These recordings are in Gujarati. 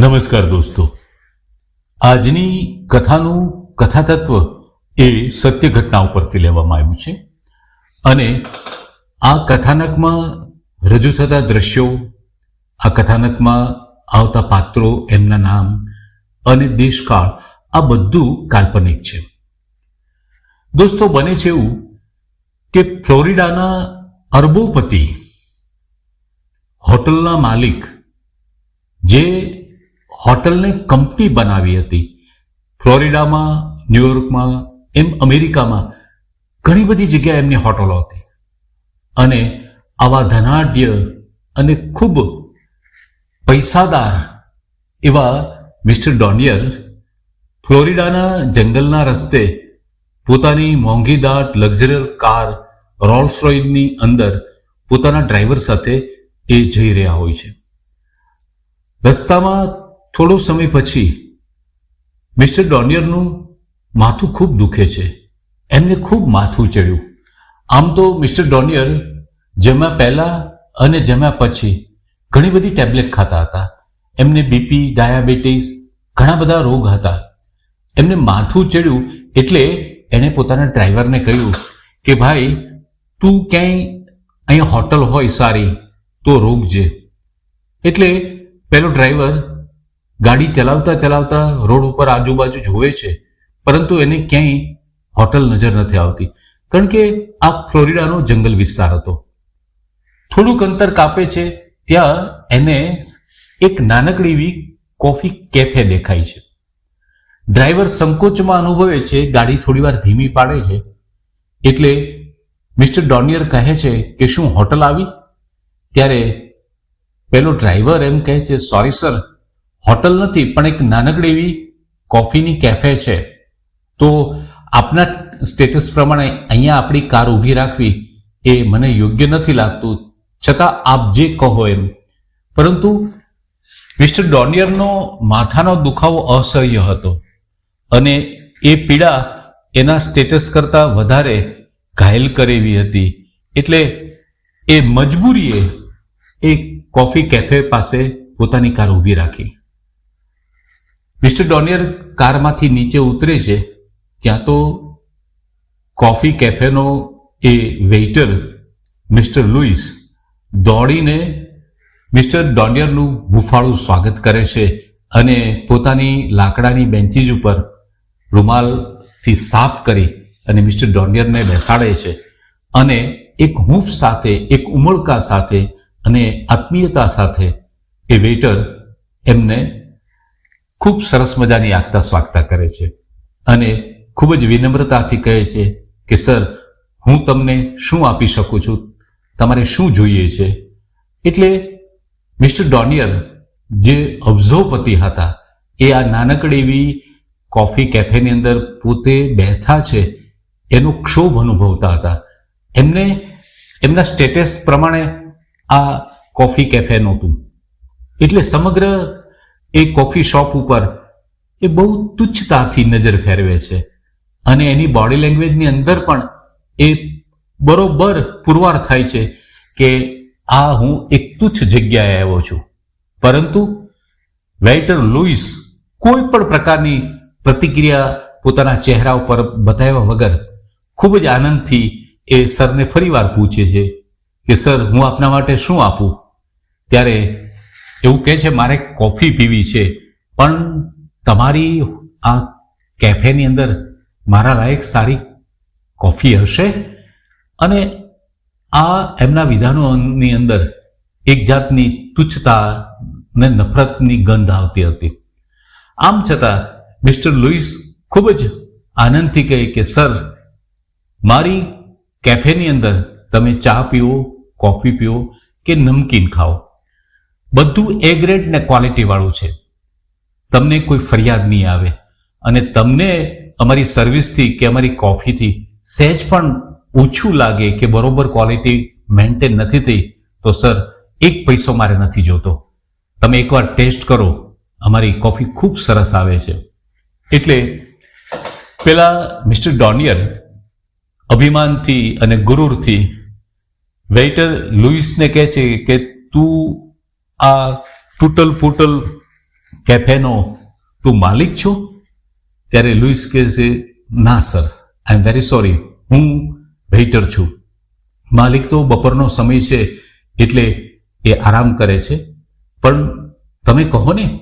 નમસ્કાર દોસ્તો. આજની કથાનું કથાતત્વ એ સત્ય ઘટના ઉપરથી લેવામાં આવ્યું છે અને આ કથાનકમાં રજૂ થતા દ્રશ્યો, આ કથાનકમાં આવતા પાત્રો, એમના નામ અને દેશકાળ, આ બધું કાલ્પનિક છે. દોસ્તો, બને છે એવું કે ફ્લોરિડાના અરબોપતિ હોટલના માલિક, જે હોટલને કંપની બનાવી હતી. ફ્લોરિડામાં, ન્યુયોર્કમાં, એમ અમેરિકામાં ઘણી બધી જગ્યાએ એમની હોટલો હતી. અને આવા ધનાઢ્ય અને ખૂબ પૈસાદાર એવા મિસ્ટર ડોનિયર ફ્લોરિડાના જંગલના રસ્તે પોતાની મોંઘીદાટ લક્ઝરિયર કાર રોલ્સ રોયની અંદર પોતાના ડ્રાઈવર સાથે એ જઈ રહ્યા હોય છે. રસ્તામાં થોડો સમય પછી મિસ્ટર ડોનિયરનું માથું ખૂબ દુખે છે. એમને ખૂબ માથું ચડ્યું. આમ તો મિસ્ટર ડોનિયર જમ્યા પહેલાં અને જમ્યા પછી ઘણી બધી ટેબ્લેટ ખાતા હતા. એમને બીપી, ડાયાબિટીસ, ઘણા બધા રોગ હતા. એમને માથું ચડ્યું એટલે એણે પોતાના ડ્રાઈવરને કહ્યું કે, ભાઈ, તું ક્યાંય અહીંયા હોટલ હોય સારી, તો રોકજે. એટલે પેલો ડ્રાઈવર ગાડી ચલાવતા ચલાવતા રોડ ઉપર આજુબાજુ જોવે છે, પરંતુ એને ક્યાંય હોટલ નજર નથી આવતી. કારણ કે આ ફ્લોરિડાનો જંગલ વિસ્તાર હતો. થોડુંક અંતર કાપે છે, ત્યાં એને એક નાનકડી એવી કોફી કેફે દેખાય છે. ડ્રાઈવર સંકોચમાં અનુભવે છે, ગાડી થોડીવાર ધીમી પાડે છે, એટલે મિસ્ટર ડોનિયર કહે છે કે શું હોટલ આવી? ત્યારે પેલો ડ્રાઈવર એમ કહે છે સોરી સર હોટલ નથી, પણ એક નાનકડી એવી કોફીની કેફે છે. તો આપના સ્ટેટસ પ્રમાણે અહીંયા આપણી કાર ઊભી રાખવી એ મને યોગ્ય નથી લાગતું. છતાં આપ જે કહો એમ. પરંતુ મિસ્ટર ડોનિયરનો માથાનો દુખાવો અસહ્ય હતો અને એ પીડા એના સ્ટેટસ કરતાં વધારે ઘાયલ કરેવી હતી. એટલે એ મજબૂરીએ એ કોફી કેફે પાસે પોતાની કાર ઊભી રાખી. મિસ્ટર ડોનિયર કારમાંથી નીચે ઉતરે છે, ત્યાં તો કોફી કેફેનો એ વેઇટર મિસ્ટર લુઈસ દોડીને મિસ્ટર ડોનિયરનું બુફાળું સ્વાગત કરે છે અને પોતાની લાકડાની બેન્ચીજ ઉપર રૂમાલથી સાફ કરી અને મિસ્ટર ડોનિયરને બેસાડે છે અને એક હૂંફ સાથે, એક ઉમળકા સાથે અને આત્મીયતા સાથે એ વેઇટર એમને ખૂબ સરસ મજાની આગતા સ્વાગતા કરે છે. અને ખૂબ જ વિનમ્રતાથી કહે છે કે, સર, હું તમને શું આપી શકું છું? તમારે શું જોઈએ છે? એટલે મિસ્ટર ડોનિયર જે અબઝોપતિ હતા, એ આ નાનકડી એવી કોફી કેફેની અંદર પોતે બેઠા છે, એનો ક્ષોભ અનુભવતા હતા. એમને, એમના સ્ટેટસ પ્રમાણે આ કોફી કેફે નહોતું. એટલે સમગ્ર એ કોફી શોપ ઉપર એ બહુ તુચ્છતાથી નજર ફેરવે છે. અને એની બોડી લેંગ્વેજની અંદર પણ એ બરોબર પુરવાર થાય છે કે આ હું એક તુચ્છ જગ્યાએ આવ્યો છું. પરંતુ વેઇટર લુઈસ કોઈ પણ પ્રકારની પ્રતિક્રિયા પોતાના ચહેરા ઉપર બતાવ્યા વગર ખૂબ જ આનંદથી એ સરને ફરીવાર પૂછે છે કે, સર, હું આપના માટે શું આપું? ત્યારે એવું કહે છે, મારે કોફી પીવી છે, પણ તમારી આ કેફેની અંદર મારા લાયક સારી કોફી હશે? અને આ એમના વિધાનોની અંદર એક જાતની તુચ્છતા ને નફરતની ગંધ આવતી હતી. આમ છતાં, મિસ્ટર લુઈસ ખૂબ જ આનંદથી કહે કે, સર, મારી કેફેની અંદર તમે ચા પીવો, કોફી પીવો કે નમકીન ખાઓ. બધું એ ગ્રેડ ને ક્વોલિટી વાળું છે. તમને કોઈ ફરિયાદ નહીં આવે. અને તમને અમારી સર્વિસથી કે અમારી કોફીથી સહેજ પણ ઓછું લાગે કે બરોબર ક્વોલિટી મેન્ટેન નથી થઈ, તો સર એક પૈસો મારે નથી જોતો. તમે એકવાર ટેસ્ટ કરો. અમારી કોફી ખૂબ સરસ આવે છે. એટલે પેલા મિસ્ટર ડોનિયર અભિમાનથી અને ગુરુરથી વેઇટર લુઈસને કહે છે કે તું આ તૂટલ ફૂટલ કેફેનો તું માલિક છો? ત્યારે લુઈસ કહે છે, ના, sir I am very sorry હું વેઇટર છું. માલિક તો બપોરનો સમય છે એટલે એ આરામ કરે છે. પણ તમે કહો ને,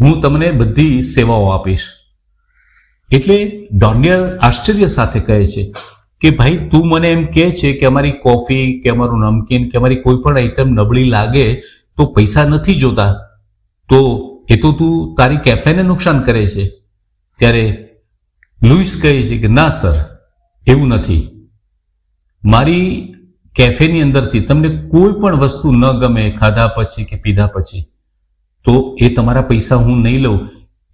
હું તમને બધી સેવાઓ આપીશ. એટલે ડોનિયર આશ્ચર્ય સાથે કહે છે કે, ભાઈ, તું મને એમ કહે છે કે અમારી કોફી, કે અમારું નમકીન, કે અમારી કોઈ પણ આઈટમ નબળી લાગે તો પૈસા નથી જોતા, તો એ તો તું તારી કેફેને નુકસાન કરે છે. ત્યારે લુઈસ કહે છે કે, ના, સર, એવું નથી. મારી કેફેની અંદરથી તમને કોઈ પણ વસ્તુ ન ગમે, ખાધા પછી કે પીધા પછી, તો એ તમારા પૈસા હું નહીં લઉં.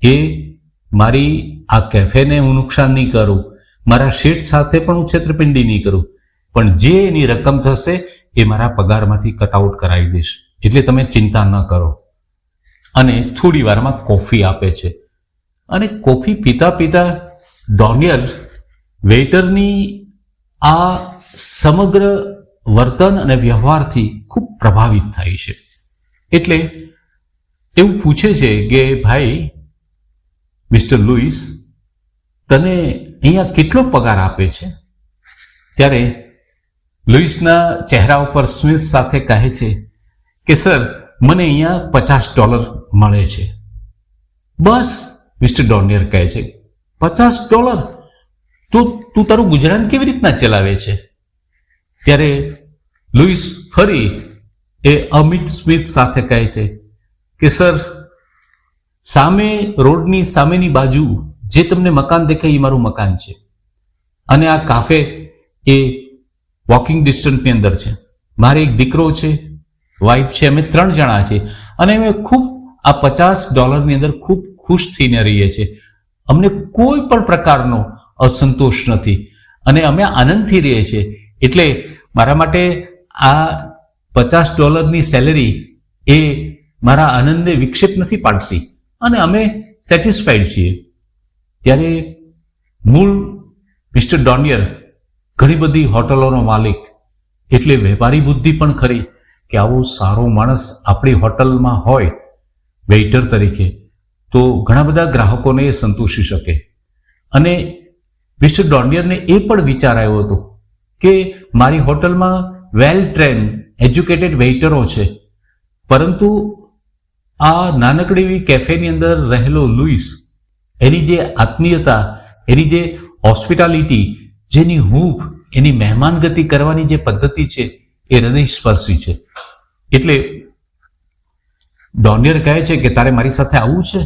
એ મારી આ કેફેને હું નુકસાન નહીં કરું. મારા શેઠ સાથે પણ હું છેતરપિંડી નહીં કરું. પણ જે એની રકમ થશે, એ મારા પગારમાંથી કટઆઉટ કરાવી દઈશ. એટલે તમે ચિંતા ન કરો. અને થોડી વારમાં કોફી આપે છે. અને કોફી પીતા પીતા ડોનિયર વેઇટરની આ સમગ્ર વર્તન અને વ્યવહારથી ખૂબ પ્રભાવિત થાય છે. એટલે એવું પૂછે છે કે, ભાઈ, મિસ્ટર લુઈસ તને અહીંયા કેટલો પગાર આપે છે? ત્યારે લુઈસના ચહેરા ઉપર સ્મિત સાથે કહે છે કે સર, મને અહીંયા પચાસ ડોલર મળે છે. બસ, મિસ્ટર ડોનિયર કહે છે, પચાસ ડોલર? તો તું તારું ગુજરાન કેવી રીતના ચલાવે છે? ત્યારે લુઈસ ફરી એ અમિત સ્મિથ સાથે કહે છે કે, સર, સામે રોડની સામેની બાજુ જે તમને મકાન દેખાય એ મારું મકાન છે. અને આ કાફે એ વોકિંગ ડિસ્ટન્સની અંદર છે. મારે એક દીકરો છે વાઈફ છે, અમે ત્રણ જણા છીએ. અને અમે ખૂબ, આ પચાસ ડોલરની અંદર ખૂબ ખુશ થઈને રહીએ છીએ. અમને કોઈ પણ પ્રકારનો અસંતોષ નથી. અને અમે આનંદથી રહીએ છીએ. એટલે મારા માટે આ પચાસ ડોલરની સેલેરી એ મારા આનંદને વિક્ષેપ નથી પાડતી. અને અમે સેટિસ્ફાઈડ છીએ. ત્યારે મૂળ મિસ્ટર ડોનિયર ઘણી બધી હોટલોનો માલિક, એટલે વેપારી બુદ્ધિ પણ ખરી. કે આવો સારો માણસ આપણી હોટલમાં હોય, વેઇટર તરીકે, તો ઘણા બધા ગ્રાહકોને એ સંતોષી શકે. અને મિસ્ટર ડોનિયરને એ પણ વિચાર આવ્યો હતો કે મારી હોટલમાં વેલ ટ્રેન, એજ્યુકેટેડ વેઇટરો છે. પરંતુ આ નાનકડી એવી કેફેની અંદર રહેલો લુઈસ, એની જે આત્મીયતા, એની જે હોસ્પિટાલિટી, જેની હૂંફ, એની મહેમાનગતિ કરવાની જે પદ્ધતિ છે એ હૃદયસ્પર્શી છે. એટલે ડોનિયર કહે છે કે તારે મારી સાથે આવવું છે?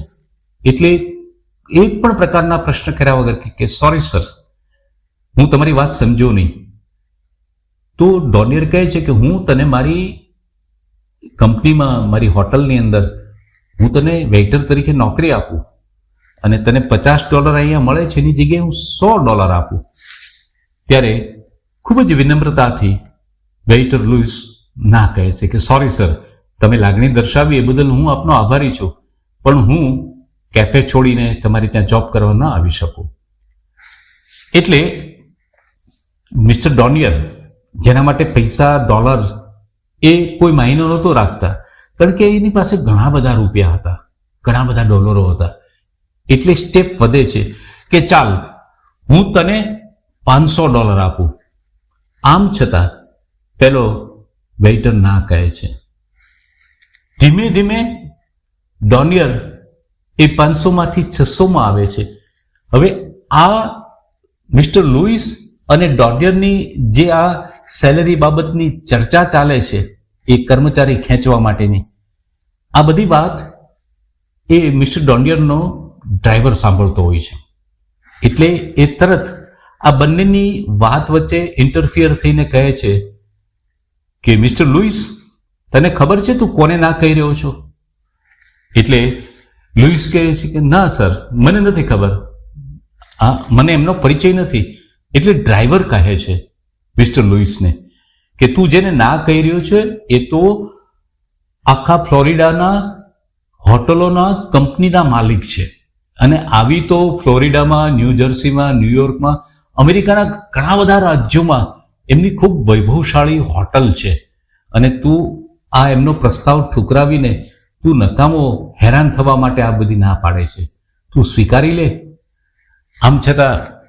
એટલે એક પણ પ્રકારના પ્રશ્ન કર્યા વગર કે સોરી સર હું તમારી વાત સમજો નહીં. તો ડોનિયર કહે છે કે હું તને મારી કંપનીમાં, મારી હોટલની અંદર, હું તને વેઇટર તરીકે નોકરી આપું અને તને પચાસ ડોલર અહીંયા મળે છે, એની જગ્યાએ હું સો ડોલર આપું. ત્યારે ખૂબ જ વિનમ્રતાથી વેઇટર લુઈસ ના કહે છે કે સોરી સર તમે લાગણી દર્શાવી એ બદલ હું આપનો આભારી છું. પણ હું કેફે છોડીને તમારી ત્યાં જોબ કરવા ન આવી શકું. એટલે મિસ્ટર ડોનિયર, જેના માટે પૈસા, ડોલર એ કોઈ માયનો નહોતો રાખતા, કારણ કે એની પાસે ઘણા બધા રૂપિયા હતા, ઘણા બધા ડોલરો હતા. એટલે સ્ટેપ વધે છે કે, ચાલ, હું તને પાંચસો ડોલર આપું. આમ છતાં પેલો વેઇટર ના કહે છે. ધીમે ધીમે ડોનિયર એ પાંચસોમાંથી છસોમાં આવે છે. હવે આ મિસ્ટર લુઈસ અને ડોનિયરની જે આ સેલરી બાબતની ચર્ચા ચાલે છે એ કર્મચારી ખેંચવા માટેની, આ બધી વાત એ મિસ્ટર ડોનિયરનો ડ્રાઈવર સાંભળતો હોય છે. એટલે એ તરત આ બંનેની વાત વચ્ચે ઇન્ટરફિયર થઈને કહે છે કે મિસ્ટર લુઈસ તને ખબર છે તું કોને ના કહી રહ્યો છો? એટલે લુઈસ કહે છે કે, ના, સર, મને નથી ખબર. હા, મને એમનો પરિચય નથી. એટલે ડ્રાઈવર કહે છે મિસ્ટર લુઈસને કે, તું જેને ના કહી રહ્યો છે, એ તો આખા ફ્લોરિડાના હોટલોના કંપનીના માલિક છે. અને આવી તો ફ્લોરિડામાં, ન્યૂ જર્સીમાં ન્યુયોર્કમાં અમેરિકાના ઘણા બધા રાજ્યોમાં એમની ખૂબ વૈભવશાળી હોટલ છે. અને તું આ એમનો પ્રસ્તાવ ઠુકરાવીને તું નકામો હેરાન થવા માટે આ બધી ના પાડે છે. તું સ્વીકારી લે. આમ છતાં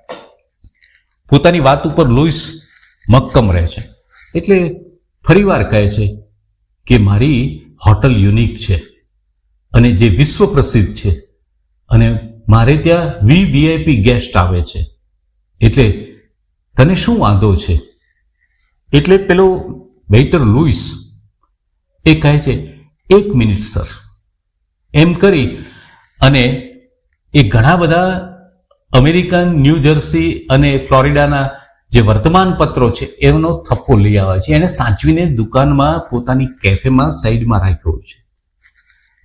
પોતાની વાત ઉપર લુઈસ મક્કમ રહે છે. એટલે ફરીવાર કહે છે કે મારી હોટલ યુનિક છે અને જે વિશ્વ પ્રસિદ્ધ છે અને મારે ત્યાં વી વીઆઈપી ગેસ્ટ આવે છે. એટલે તને શું વાંધો છે? એટલે પેલો વેઇટર લુઈસ એ કહે છે, એક મિનિટ, સર. એમ કરી અને એ ઘણા બધા અમેરિકન, ન્યૂ જર્સી અને ફ્લોરિડાના જે વર્તમાન પત્રો છે, એનો થપ્પો લઈ આવે છે. એને સાચવીને દુકાનમાં પોતાની કેફેમાં સાઈડમાં રાખ્યો છે.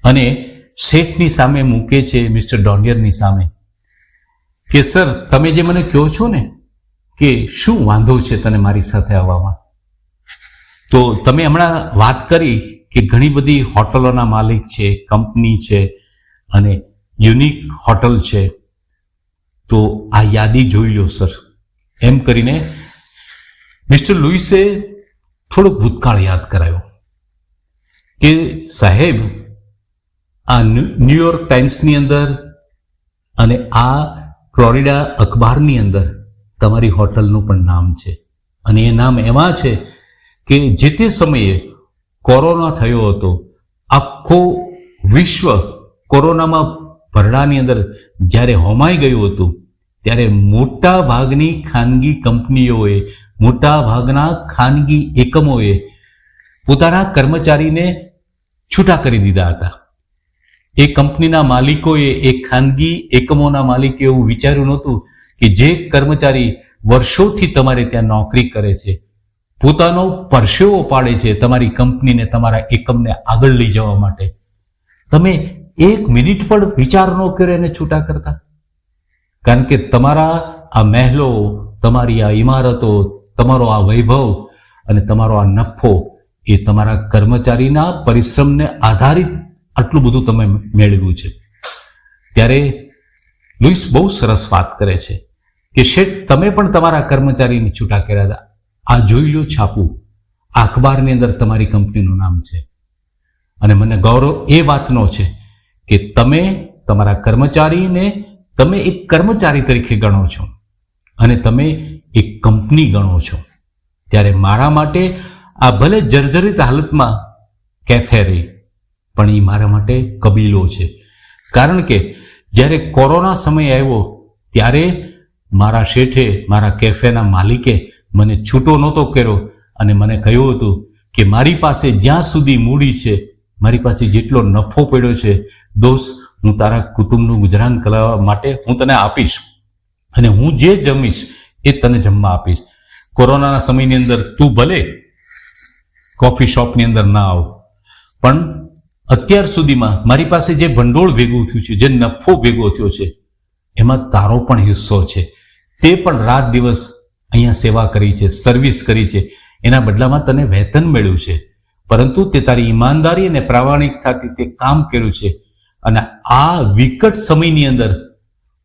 અને શેઠની સામે મૂકે છે, મિસ્ટર ડોનિયરની સામે, કે, સર, તમે જે મને કહો છો ને કે શું વાંધો છે તને મારી સાથે આવવામાં? તો તમે હમણાં વાત કરી કે ઘણી બધી હોટલોના માલિક છે, કંપની છે અને યુનિક હોટલ છે. તો આ યાદી જોઈ લો, સર. એમ કરીને મિસ્ટર લુઈસે થોડો ભૂતકાળ યાદ કરાયો કે સાહેબ, આ ન્યૂ ન્યુયોર્ક ટાઈમ્સની અંદર અને આ ફ્લોરિડા અખબારની અંદર તમારી હોટલનું પણ નામ છે. અને એ નામ એવા છે કે જે તે સમયે કોરોના થયો હતો. આખો વિશ્વ કોરોનામાં ભરડાની અંદર જ્યારે હોમાઈ ગયું હતું, ત્યારે મોટા ભાગની ખાનગી કંપનીઓએ, મોટા ભાગના ખાનગી એકમોએ પોતાના કર્મચારીને છૂટા કરી દીધા હતા. એ કંપનીના માલિકોએ, એ ખાનગી એકમોના માલિકે એવું વિચાર્યું નહોતું કે જે કર્મચારી વર્ષોથી તમારે ત્યાં નોકરી કરે છે, પોતાનો પરસેવો પાડે છે તમારી કંપનીને તમારા એકમને આગળ લઈ જવા માટે, તમે એક મિનિટ પણ વિચાર ન કરે એને છૂટા કરતા? કારણ કે તમારા આ મહેલો, તમારી આ ઇમારતો, તમારો આ વૈભવ અને તમારો આ નફો એ તમારા કર્મચારીના પરિશ્રમને આધારિત આટલું બધું તમે મેળવ્યું છે. ત્યારે લુઈસ બહુ સરસ વાત કરે છે. કે શેઠ, તમે પણ તમારા કર્મચારીને છૂટા કર્યા હતા. આ જોઈ લો છાપું. અખબારની અંદર તમારી કંપનીનું નામ છે. અને મને ગૌરવ એ વાતનો છે કે તમે તમારા કર્મચારીને તમે એક કર્મચારી તરીકે ગણો છો. અને તમે એક કંપની ગણો છો. ત્યારે મારા માટે આ ભલે જર્જરિત હાલતમાં કેફે રહી, પણ એ મારા માટે કબીલો છે. કારણ કે જ્યારે કોરોના સમય આવ્યો, ત્યારે મારા શેઠે, મારા કેફેના માલિકે મને છૂટો નહોતો કર્યો અને મને કહ્યું હતું કે મારી પાસે જ્યાં સુધી મૂડી છે, મારી પાસે જેટલો નફો પડ્યો છે, દોસ્ત, હું તારા કુટુંબનું ગુજરાન કરાવવા માટે હું તને આપીશ અને હું જે જમીશ એ તને જમવા આપીશ. કોરોનાના સમયની અંદર તું ભલે કોફી શોપની અંદર ના આવ, પણ અત્યાર સુધીમાં મારી પાસે જે ભંડોળ ભેગું થયું છે, જે નફો ભેગો થયો છે, એમાં તારો પણ હિસ્સો છે. તે પણ રાત દિવસ અહીંયા સેવા કરી છે સર્વિસ કરી છે. એના બદલામાં તને વેતન મળ્યું છે. પરંતુ તે તારી ઈમાનદારી અને પ્રામાણિકતાથી તે કામ કર્યું છે. અને આ વિકટ સમયની અંદર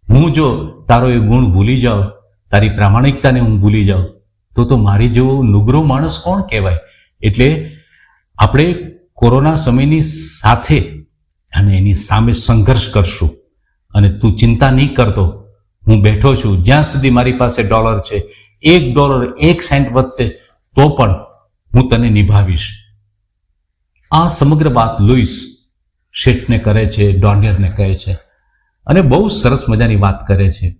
હું જો તારો એ ગુણ ભૂલી જાઉં, તારી પ્રામાણિકતાને હું ભૂલી જાઉં, તો તો મારી જેવો નુગરો માણસ કોણ કહેવાય? એટલે આપણે કોરોના સમયની સાથે અને એની સામે સંઘર્ષ કરશું અને તું ચિંતા નહીં કરતો. હું બેઠો છું, જ્યાં સુધી મારી પાસે ડોલર છે, એક ડોલર એક સેન્ટ વધશે, તો પણ હું તને નિભાવીશ. આ સમગ્ર વાત લુઈસ શેઠને કરે છે, ડોનિયરને કહે છે અને બહુ સરસ મજાની વાત કરે છે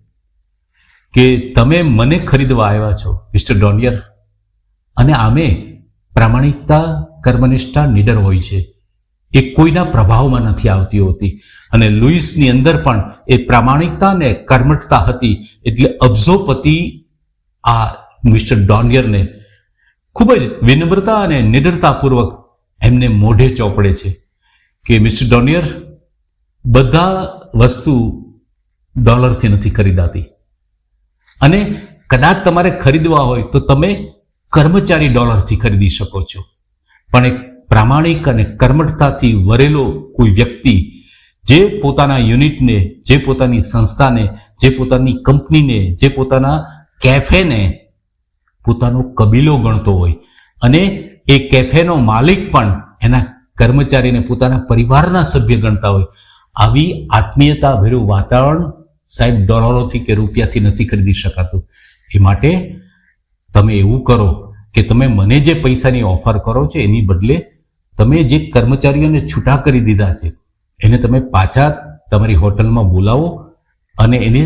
કે તમે મને ખરીદવા આવ્યા છો, મિસ્ટર ડોનિયર, અને આમે પ્રામાણિકતા, કર્મનિષ્ઠા, નિડર હોય છે. એ કોઈના પ્રભાવમાં નથી આવતી હોતી. અને લુઈસની અંદર પણ એ પ્રામાણિકતા અને કર્મઠતા હતી એટલે અબજોપતિ આ મિસ્ટર ડોનિયરને ખૂબ જ વિનમ્રતા અને નિડરતાપૂર્વક એમને મોઢે ચોપડે છે કે, મિસ્ટર ડોનિયર, બધા વસ્તુ ડોલરથી નથી ખરીદાતી. અને કદાચ તમારે ખરીદવા હોય તો તમે કર્મચારી ડોલરથી ખરીદી શકો છો. પણ એક પ્રામાણિક અને કર્મઠતાથી વરેલો કોઈ વ્યક્તિ જે પોતાના યુનિટને, જે પોતાની સંસ્થાને, જે પોતાની કંપનીને, જે પોતાના કેફેને પોતાનો કબીલો ગણતો હોય અને એ કેફેનો માલિક પણ એના કર્મચારીને પોતાના પરિવારના સભ્ય ગણતા હોય, આવી આત્મીયતા ભર્યું વાતાવરણ સાહેબ ડોલરોથી કે રૂપિયાથી નથી ખરીદી શકાતું. એ માટે તમે એવું કરો કે તમે મને જે પૈસાની ઓફર કરો છો એની બદલે તમે જે કર્મચારીઓને છૂટા કરી દીધા છે, એને તમે પાછા તમારી હોટલમાં બોલાવો અને એને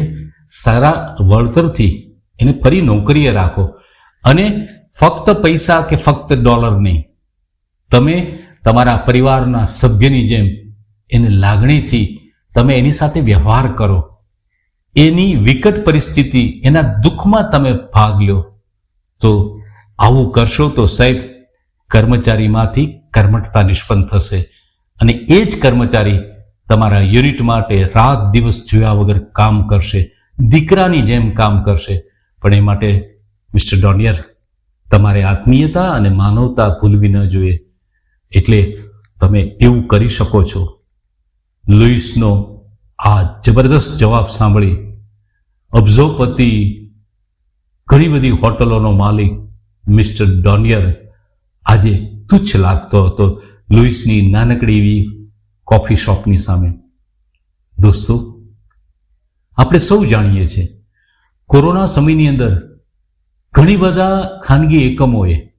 સારા વળતરથી એને ફરી નોકરીએ રાખો. અને ફક્ત પૈસા કે ફક્ત ડોલર નહીં, તમે તમારા પરિવારના સભ્યની જેમ એને લાગણીથી તમે એની સાથે વ્યવહાર કરો. એની વિકટ પરિસ્થિતિ, એના દુઃખમાં તમે ભાગ લ્યો તો આવું કરશો તો સાહેબ કર્મચારીમાંથી કર્મઠતા નિષ્પન્ન થશે. અને એ જ કર્મચારી તમારા યુનિટ માટે રાત દિવસ જોયા વગર કામ કરશે. દીકરાની જેમ કામ કરશે. પણ એ માટે મિસ્ટર ડોનિયર, તમારે આત્મીયતા અને માનવતા ભૂલવી ન જોઈએ. એટલે તમે એવું કરી શકો છો. લુઈસનો આ જબરદસ્ત જવાબ સાંભળી અબઝોપતિ ઘણી બધી હોટલોનો માલિક મિસ્ટર ડોનિયર આજે તુચ્છ લાગતો હતો લુઈસની નાનકડી એવી કોફી શોપની સામે. દોસ્તો, આપણે સૌ જાણીએ છીએ, કોરોના સમયની અંદર ઘણી બધા ખાનગી એકમોએ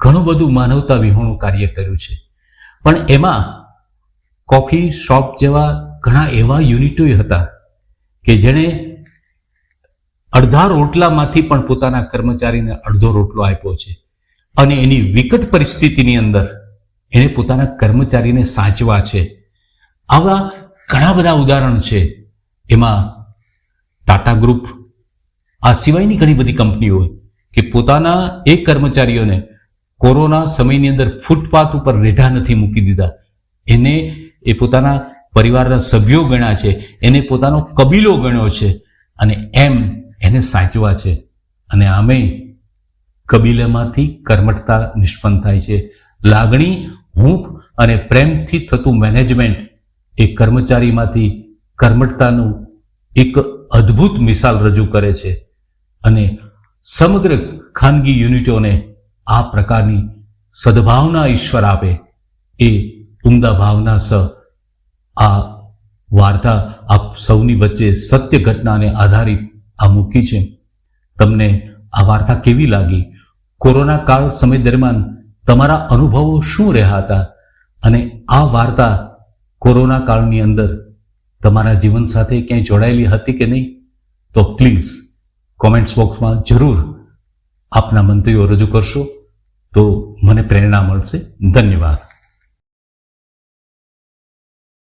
ઘણું બધું માનવતા વિહોણું કાર્ય કર્યું છે. પણ એમાં કોફી શોપ જેવા ઘણા એવા યુનિટોય હતા કે જેણે અડધા રોટલામાંથી પણ પોતાના કર્મચારીને અડધો રોટલો આપ્યો છે. અને એની વિકટ પરિસ્થિતિની અંદર એને પોતાના કર્મચારીને સાચવા છે. આવા ઘણા બધા ઉદાહરણ છે. એમાં ટાટા ગ્રુપ, આ સિવાયની ઘણી બધી કંપનીઓ કે પોતાના એ કર્મચારીઓને કોરોના સમયની અંદર ફૂટપાથ ઉપર રેઢા નથી મૂકી દીધા. એને એ પોતાના પરિવારના સભ્યો ગણ્યા છે. એને પોતાનો કબીલો ગણ્યો છે. અને એમ એને સાચવા છે. અને આમે કબીલામાંથી કર્મઠતા નિષ્પન્ન થાય છે. લાગણી, હૂંફ અને પ્રેમથી થતું મેનેજમેન્ટ એ કર્મચારીમાંથી કર્મઠતાનું એક અદ્ભુત મિસાલ રજૂ કરે છે અને સમગ્ર ખાનગી યુનિટોને આ પ્રકારની સદભાવના ઈશ્વર આપે એ ઉમદા ભાવના સ આ વાર્તા આપ સૌની વચ્ચે સત્ય ઘટનાને આધારિત આ મૂકી છે. તમને આ વાર્તા કેવી લાગી? કોરોના કાળ સમય દરમિયાન તમારા અનુભવો શું રહ્યા હતા? અને આ વાર્તા કોરોના કાળની અંદર તમારા જીવન સાથે ક્યાંય જોડાયેલી હતી કે નહીં? તો પ્લીઝ કોમેન્ટ્સ બોક્સમાં જરૂર આપના મંતવ્યો રજૂ કરશો. તો મને પ્રેરણા મળશે. ધન્યવાદ.